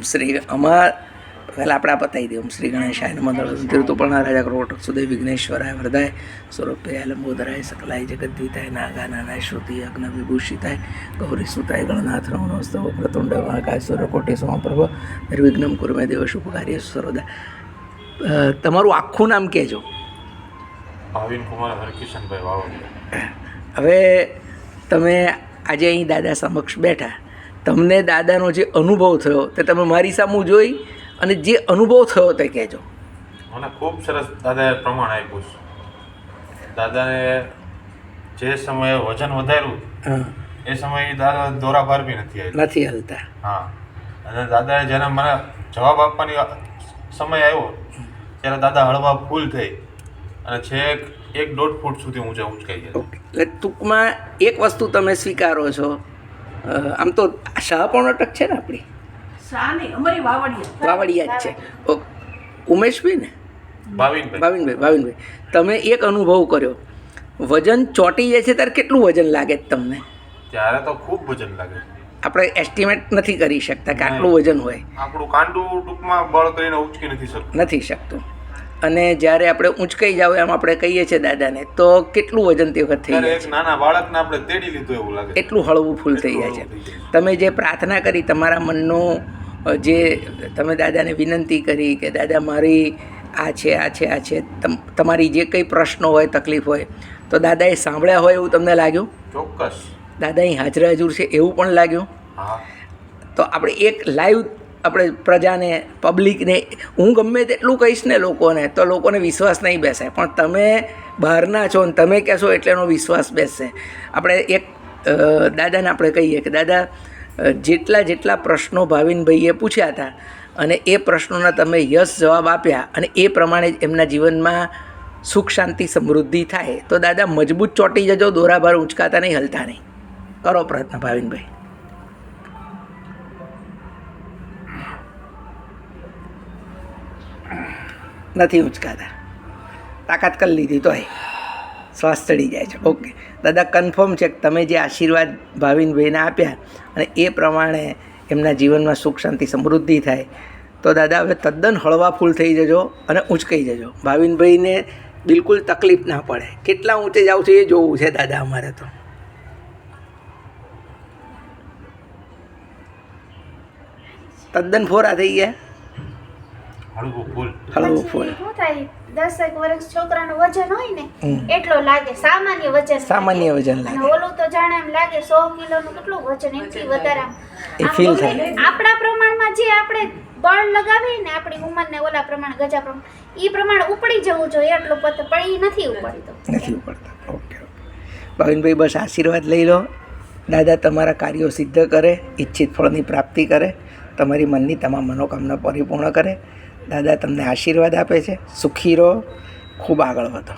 શ્રી અમાર પહેલાં આપણે પતાવી દઈએ. ઓમ શ્રી ગણેશાય મંગળ તીર્તુપર્ણા રાજા કરોટક સુદય વિઘ્નેશ્વરાય વરદાય. સ્વરૂપે લંબોદરાય સકલાય જગદ્દીતાય નાગા નાનાય શ્રુતિ અગ્ન વિભૂષિતાય ગૌરી સુતાય ગણનાથ રમણોસ્તવ પ્રતુંડ મહાકાય સૂર્યકોટી સમપ્રભ નિર્વિઘ્નમ કુરમે દેવ શુભકાર્ય સરોદા અ, તમારું આખું નામ કહેજો. ભાવિન કુમાર હરકિશનભાઈ વાવડિયા. હવે તમે આજે અહીં દાદા સમક્ષ બેઠા. તમને દાદાનો જે અનુભવ થયો તે તમે મારી સામું જોઈ અને જે અનુભવ થયો તે કહેજો. મને ખૂબ સરસ દાદાએ પ્રમાણ આપ્યું છે. દાદાએ જે સમયે વજન વધાર્યું એ સમયે દાદા દોરા ભાર બી નથી નથી હલતા. હા. અને દાદાએ જ્યારે મને જવાબ આપવાની સમય આવ્યો ત્યારે દાદા હળવા ફૂલ થઈ. અને છેક એક દોઢ ફૂટ સુધી ઊંચા ઊંચકાઈ ગયા. એટલે ટૂંકમાં એક વસ્તુ તમે સ્વીકારો છો આમ તો શાહ પણ અટક છે ને આપણી? વાવડિયા. વાવડિયા જ છે. ઓકે ઉમેશભાઈ ને? ભાવિનભાઈ. ભાવિનભાઈ ભાવિનભાઈ. તમે એક અનુભવ કર્યો. વજન ચોંટી જાય છે ત્યારે કેટલું વજન લાગે તમને? ત્યારે તો ખૂબ વજન લાગે આપણે એસ્ટિમેટ નથી કરી શકતા કે આટલું વજન હોય. આપણું કાંડું ટૂંકમાં બળ કરીને ઉચકી નથી શકતું. નથી શકતું. અને જ્યારે આપણે ઊંચકાઈ જાવ એમ આપણે કહીએ છીએ દાદાને તો કેટલું વજન તે વખત થઈ જાય છે? નાના બાળકને આપણે તેડી લીધું એવું લાગે એટલું હળવું ફૂલ થઈ જાય છે. તમે જે પ્રાર્થના કરી તમારા મનનું જે તમે દાદાને વિનંતી કરી કે દાદા મારી આ છે આ છે આ છે તમ તમારી જે કંઈ પ્રશ્નો હોય તકલીફ હોય તો દાદાએ સાંભળ્યા હોય એવું તમને લાગ્યું? ચોક્કસ. દાદા અહીં હાજર હાજર છે એવું પણ લાગ્યું? તો આપણે એક લાઈવ આપણે પ્રજાને પબ્લિકને હું ગમે તેટલું કહીશ ને લોકોને, તો લોકોને વિશ્વાસ નહીં બેસે. પણ તમે બહારના છો ને તમે કહેશો એટલે એનો વિશ્વાસ બેસશે. આપણે એક દાદાને આપણે કહીએ કે, દાદા જેટલા જેટલા પ્રશ્નો ભાવિનભાઈએ પૂછ્યા હતા અને એ પ્રશ્નોના તમે યશ જવાબ આપ્યા અને એ પ્રમાણે જ એમના જીવનમાં સુખ, શાંતિ, સમૃદ્ધિ થાય, તો દાદા મજબૂત ચોંટી જજો, દોરાભાર ઉંચકાતા નહીં, હલતા નહીં. કરો પ્રયત્ન ભાવિનભાઈ. નથી ઉંચકાતા. તાકાત કરી લીધી તોય. શ્વાસ ચડી જાય છે. ઓકે. દાદા કન્ફર્મ છે કે તમે જે આશીર્વાદ ભાવિનભાઈને આપ્યા અને એ પ્રમાણે એમના જીવનમાં સુખ, શાંતિ, સમૃદ્ધિ થાય, તો દાદા, હવે તદ્દન હળવા ફૂલ થઈ જજો અને ઉંચકાઈ જજો. ભાવિનભાઈને બિલકુલ તકલીફ ના પડે. કેટલા ઊંચે જાવ છું એ જોવું છે દાદા અમારે તો. તદ્દન ફોરા થઈ ગયા? હળવું ફૂલ હળવું ફૂલ શું થાય? દસેક વર્ષ છોકરાનું વજન હોય ને એટલો લાગે સામાન્ય વજન સામાન્ય વજન લાગે. ઓલું તો જાણે એમ લાગે સો કિલોનું કેટલું વજન એમથી વધારે. એ ફીલ થાય. આપણા પ્રમાણમાં જે આપણે બળ લગાવીએ ને આપણી ઉંમરને ઓલા પ્રમાણે ગજા પ્રમાણે એ પ્રમાણે ઉપડી જવું જોઈએ એટલું પત પણ એ નથી ઉપડતો. નથી ઉપડતો. Okay okay. ભાવિનભાઈ બસ આશીર્વાદ લઈ લો. દાદા તમારા કાર્યો સિદ્ધ કરે ઈચ્છિત ફળની પ્રાપ્તિ કરે તમારી મનની તમામ મનોકામના પરિપૂર્ણ કરે. દાદા તમને આશીર્વાદ આપે છે. સુખી રહો. ખૂબ આગળ વધો.